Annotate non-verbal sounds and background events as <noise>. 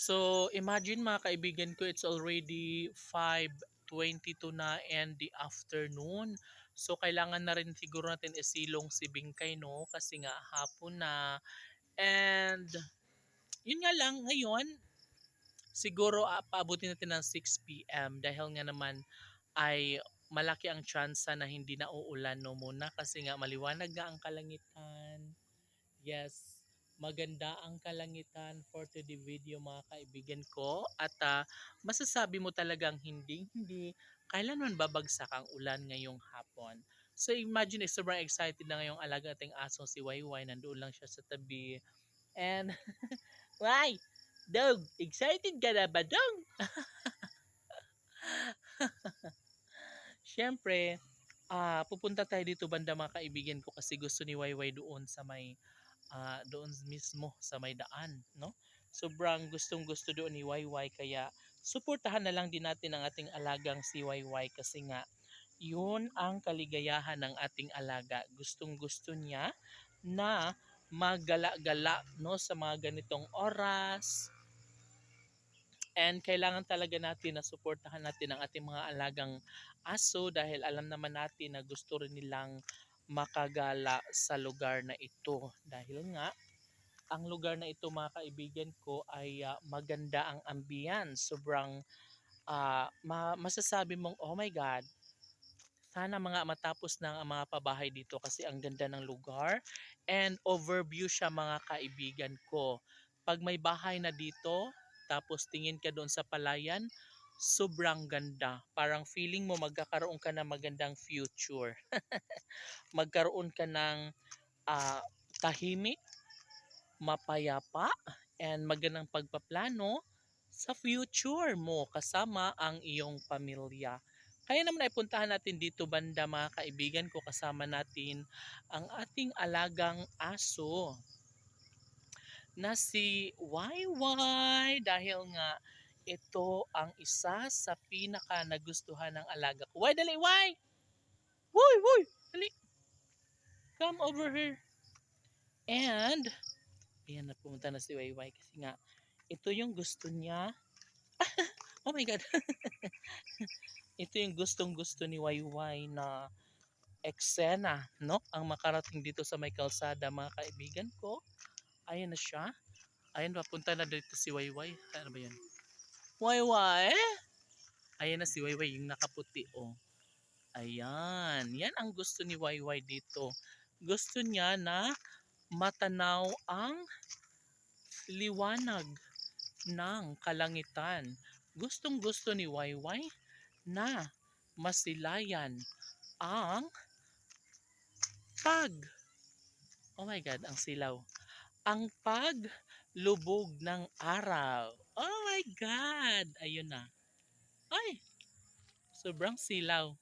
So, imagine mga kaibigan ko, it's already 5.22 na and the afternoon. So, kailangan na rin siguro natin isilong si Bingkay, no? Kasi nga hapon na. And, yun nga lang, ngayon, siguro uh, paabutin natin ng 6 p.m. Dahil nga naman ay malaki ang chance na hindi na uulan no muna kasi nga maliwanag nga ang kalangitan. Yes, maganda ang kalangitan for today video mga kaibigan ko. At ah, masasabi mo talagang hindi hindi. Kailanman babagsak ang ulan ngayong hapon. So imagine eh, sobrang excited na ngayong alaga ating aso si Wayway nandoon lang siya sa tabi. And <laughs> why? Dog excited ka na ba dog? <laughs> Siyempre, ah, pupunta tayo dito banda mga kaibigan ko kasi gusto ni Wayway doon sa may ah, doon mismo sa may daan, no? Sobrang gustong-gusto doon ni Wayway kaya suportahan na lang din natin ang ating alagang si Wayway kasi nga yun ang kaligayahan ng ating alaga. Gustong-gusto niya na maggala-gala no sa mga ganitong oras. And kailangan talaga natin na suportahan natin ang ating mga alagang aso dahil alam naman natin na gusto rin nilang makagala sa lugar na ito. Dahil nga, ang lugar na ito mga kaibigan ko ay ah, maganda ang ambience. Sobrang ma- masasabi mong, oh my God, sana mga matapos ang mga pabahay dito kasi ang ganda ng lugar and overview siya mga kaibigan ko. Pag may bahay na dito, tapos tingin ka doon sa palayan, sobrang ganda. Parang feeling mo magkakaroon ka ng magandang future. <laughs> Magkaroon ka ng ah, tahimik, mapayapa, and magandang pagpaplano sa future mo kasama ang iyong pamilya. Kaya naman ay puntahan natin dito banda mga kaibigan ko kasama natin ang ating alagang aso na si Wayway dahil nga ito ang isa sa pinaka nagustuhan ng alaga ko. Why, dali, why? Woy, woy, dali. Come over here. And, ayan na pumunta na si Wayway kasi nga, ito yung gusto niya. <laughs> oh my God. <laughs> ito yung gustong gusto ni Wayway na eksena, no? Ang makarating dito sa may kalsada, mga kaibigan ko. Ayan na siya. Ayan, papunta na dito si Wayway. Ano ba yan? Wayway? Ayan na si Wayway, yung nakaputi, oh. Ayan. Yan ang gusto ni Wayway dito. Gusto niya na matanaw ang liwanag ng kalangitan. Gustong gusto ni Wayway na masilayan ang pag Oh my God, ang silaw. Ang paglubog ng araw. My God! Ayun na. Ay! Sobrang silaw.